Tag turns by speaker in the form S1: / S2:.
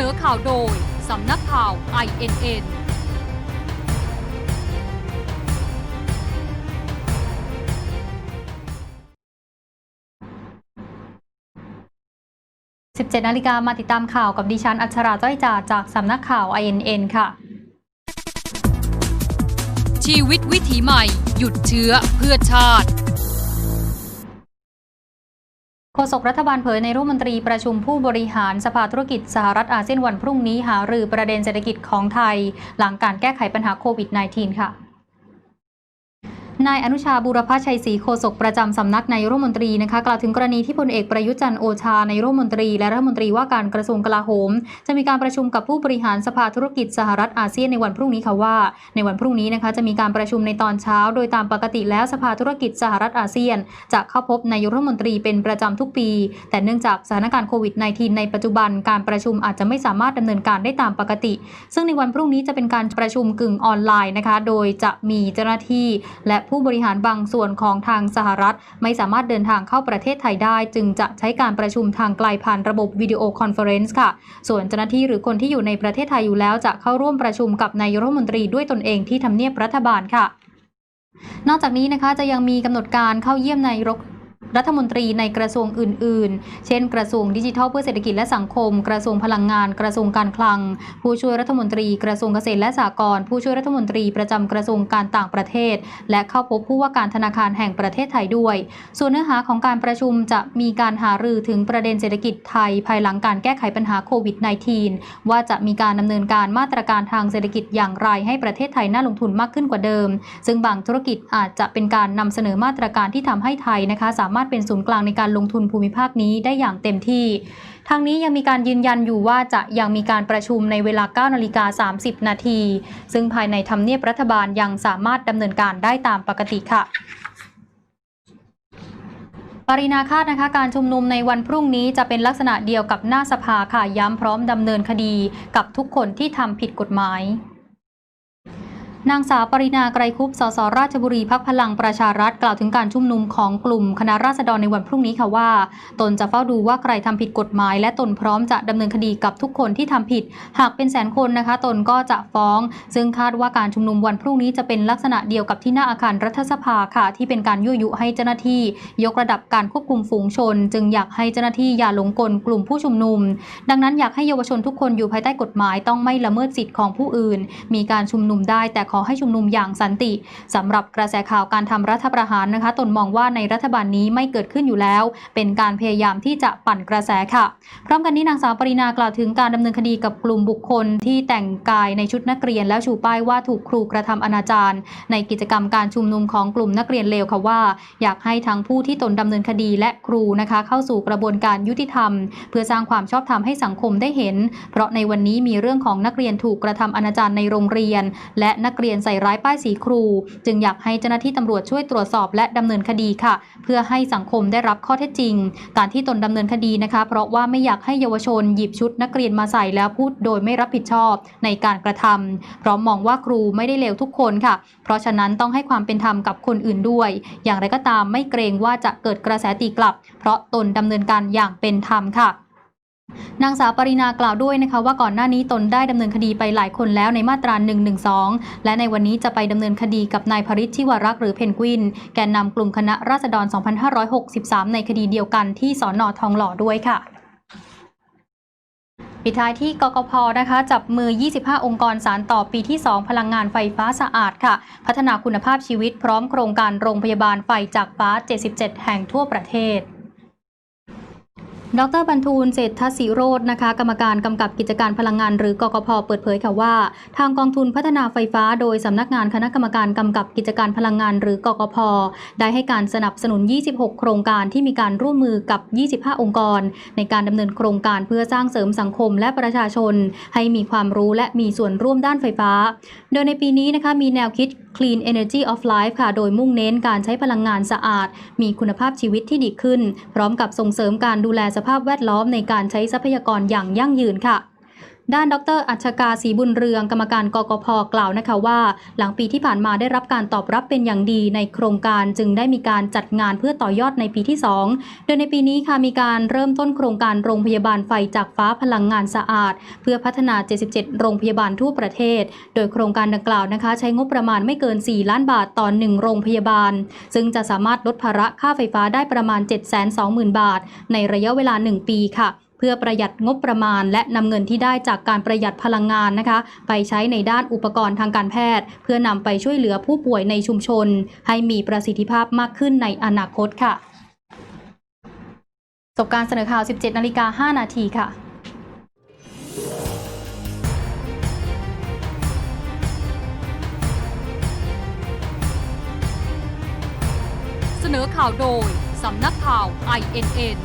S1: นอข่าวโดย สำนักข่าว INN
S2: 17นาฬิกามาติดตามข่าวกับดิฉัน อัชราจ้อยจ่าจากสำนักข่าว INN ค่ะ
S1: ชีวิตวิถีใหม่ หยุดเชื้อเพื่อชาติ
S2: โฆษกรัฐบาลเผยในร่วมมนตรีประชุมผู้บริหารสภาธุรกิจสหรัฐอาเซียนวันพรุ่งนี้หารือประเด็นเศรษฐกิจของไทย หลังการแก้ไขปัญหาโควิด -19 ค่ะ นายอนุชาบูรพชัยศรีโฆษกประจำสำนักนายรัฐมนตรีนะคะกล่าวถึงกรณีที่พลเอกประยุจันโอชานายรัฐมนตรี และรัฐมนตรีว่าการกระทรวงกลาโหม จะมีการประชุมกับผู้บริหารสภาธุรกิจสหรัฐอาเซียนในวันพรุ่งนี้ค่ะว่า ในวันพรุ่งนี้นะคะจะมีการประชุมในตอนเช้า โดยตามปกติแล้วสภาธุรกิจสหรัฐอาเซียน จะเข้าพบนายรัฐมนตรีเป็นประจำทุกปี แต่เนื่องจากสถานการณ์โควิด -19 ในปัจจุบันการประชุมอาจจะไม่สามารถดำเนินการได้ตามปกติ ซึ่งในวันพรุ่งนี้จะเป็นการประชุมกึ่งออนไลน์นะคะ โดยจะมีเจ้าหน้าที่และผู้บริหารบางส่วนของทางสหรัฐ ไม่สามารถเดินทางเข้าประเทศไทยได้ จึงจะใช้การประชุมทางไกลผ่านระบบวิดีโอคอนเฟอเรนซ์ค่ะ ส่วนเจ้าหน้าที่หรือคนที่อยู่ในประเทศไทยอยู่แล้วจะเข้าร่วมประชุมกับนายรัฐมนตรีด้วยตนเองที่ทำเนียบรัฐบาลค่ะ นอกจากนี้นะคะจะยังมีกำหนดการเข้าเยี่ยมนายก รัฐมนตรีในกระทรวงอื่น ๆ เช่น กระทรวงดิจิทัลเพื่อเศรษฐกิจและสังคม กระทรวงพลังงาน กระทรวงการคลัง ผู้ช่วยรัฐมนตรีกระทรวงเกษตรและสหกรณ์ผู้ช่วยรัฐมนตรีประจำกระทรวงการต่างประเทศ และเข้าพบผู้ว่าการธนาคารแห่งประเทศไทยด้วย ส่วนเนื้อหาของการประชุมจะมีการหารือถึงประเด็นเศรษฐกิจไทย ภายหลังการแก้ไขปัญหาโควิด -19 ว่าจะมีการดำเนินการมาตรการทางเศรษฐกิจอย่างไรให้ประเทศไทยน่าลงทุนมากขึ้นกว่าเดิม ซึ่งบางธุรกิจอาจจะเป็นการนำเสนอมาตรการที่ทำให้ไทยนะคะสามารถเป็นศูนย์กลางในการลงทุนภูมิภาคนี้ได้อย่างเต็มที่ทางนี้ยังมีการยืนยันอยู่ว่าจะยังมีการประชุมในเวลา 9 นาฬิกา 30 นาที ซึ่งภายในทำเนียบรัฐบาลยังสามารถดำเนินการได้ตามปกติค่ะปรินาคาดนะคะการชุมนุมในวันพรุ่งนี้จะเป็นลักษณะเดียวกับหน้าสภาค่ะย้ำพร้อมดำเนินคดีกับทุกคนที่ทำผิดกฎหมาย นางสาวปรินาไกรคุปสสราชบุรีพักพลังประชารัฐกล่าวถึงการชุมนุมของกลุ่มคณะราษฎรในวันพรุ่งนี้ค่ะว่า ตนจะเฝ้าดูว่าใครทำผิดกฎหมาย และตนพร้อมจะดำเนินคดีกับทุกคนที่ทำผิด หากเป็นแสนคนนะคะ ตนก็จะฟ้อง ซึ่งคาดว่าการชุมนุมวันพรุ่งนี้จะเป็นลักษณะเดียวกับที่หน้าอาคารรัฐสภาค่ะ ที่เป็นการยั่วยุให้เจ้าหน้าที่ ยกระดับการควบคุมฝูงชน จึงอยากให้เจ้าหน้าที่อย่าหลงกลกลุ่มผู้ชุมนุม ดังนั้นอยากให้เยาวชนทุกคนอยู่ภายใต้กฎหมายต้องไม่ละเมิดสิทธิ์ของผู้อื่น มีการชุมนุมได้แต่อให้ชุมนุมอย่างสันติสำหรับกระแสข่าวการทำรัฐประหารนะคะ ตนมองว่าในรัฐบาลนี้ไม่เกิดขึ้นอยู่แล้ว เป็นการพยายามที่จะปั่นกระแสค่ะ พร้อมกันนี้นางสาวปรินากล่าวถึงการดำเนินคดีกับกลุ่มบุคคลที่แต่งกายในชุดนักเรียนแล้วชูป้ายว่าถูกครูกระทำอนาจารในกิจกรรมการชุมนุมของกลุ่มนักเรียนเลวค่ะว่า อยากให้ทั้งผู้ที่ตนดำเนินคดีและครูนะคะ เข้าสู่กระบวนการยุติธรรม เพื่อสร้างความชอบธรรมให้สังคมได้เห็น เพราะในวันนี้มีเรื่องของนักเรียนถูกกระทำอนาจารในโรงเรียน และนักเรียนรียนใส่ร้ายป้ายสีครู จึงอยากให้เจ้าหน้าที่ตำรวจช่วยตรวจสอบและดำเนินคดีค่ะ เพื่อให้สังคมได้รับข้อเท็จจริง การที่ตนดำเนินคดีนะคะ เพราะว่าไม่อยากให้เยาวชนหยิบชุดนักเรียนมาใส่แล้วพูดโดยไม่รับผิดชอบในการกระทำเพราะมองว่าครูไม่ได้เลวทุกคนค่ะ เพราะฉะนั้นต้องให้ความเป็นธรรมกับคนอื่นด้วย อย่างไรก็ตามไม่เกรงว่าจะเกิดกระแสตีกลับ เพราะตนดำเนินการอย่างเป็นธรรมค่ะ นางสาวปรินากล่าวด้วยนะคะว่าก่อนหน้านี้ตนได้ดำเนินคดีไปหลายคนแล้วในมาตรา112และในวันนี้จะไปดำเนินคดีกับนายพริชชิวรักษ์หรือเพนกวิน แกนนำกลุ่มคณะราษฎร 2563 ในคดีเดียวกันที่สอนอทองหล่อด้วยค่ะปิดท้ายที่กกพนะคะ จับมือ 25 องค์กรสารต่อปีที่ 2 พลังงานไฟฟ้าสะอาดค่ะ พัฒนาคุณภาพชีวิตพร้อมโครงการโรงพยาบาลไฟจากฟ้า 77 แห่งทั่วประเทศ ดรบรรทูลเศรษฐศิโรจน์นะคะ กรรมการกำกับกิจการพลังงาน หรือกกพเปิดเผยค่ะว่า ทางกองทุนพัฒนาไฟฟ้า โดยสำนักงานคณะกรรมการกำกับกิจการพลังงาน หรือกกพได้ให้การสนับสนุน 26 โครงการที่มีการร่วมมือกับ 25 องค์กร ในการดำเนินโครงการเพื่อสร้างเสริมสังคมและประชาชน ให้มีความรู้และมีส่วนร่วมด้านไฟฟ้า โดยในปีนี้นะคะมีแนวคิด Clean Energy of Life ค่ะ โดยมุ่งเน้นการใช้พลังงานสะอาด มีคุณภาพชีวิตที่ดีขึ้น พร้อมกับส่งเสริมการดูแลสภาพแวดล้อมในการใช้ทรัพยากรอย่างยั่งยืนค่ะ ด้านดรอัชกาศรีบุญเรืองกรรมการกกพกล่าวนะคะว่า หลังปีที่ผ่านมาได้รับการตอบรับเป็นอย่างดีในโครงการจึงได้มีการจัดงานเพื่อต่อยอดในปีที่ 2 โดยในปีนี้ค่ะมีการเริ่มต้นโครงการโรงพยาบาลไฟจากฟ้าพลังงานสะอาด เพื่อพัฒนา 77 โรงพยาบาลทั่วประเทศ โดยโครงการดังกล่าวนะคะ ใช้งบประมาณไม่เกิน 4 ล้านบาทต่อ 1 โรงพยาบาล ซึ่งจะสามารถลดภาระค่าไฟฟ้าได้ประมาณ 720,000 บาท ในระยะเวลา 1 ปีค่ะ พื่อประหยัดงบประมาณ และนำเงินที่ได้จากการประหยัดพลังงานนะคะ ไปใช้ในด้านอุปกรณ์ทางการแพทย์ เพื่อนำไปช่วยเหลือผู้ป่วยในชุมชน ให้มีประสิทธิภาพมากขึ้นในอนาคตค่ะจบการเสนอข่าว 17 นาฬิกา 5 นาทีค่ะ
S1: เสนอข่าวโดย สำนักข่าว INN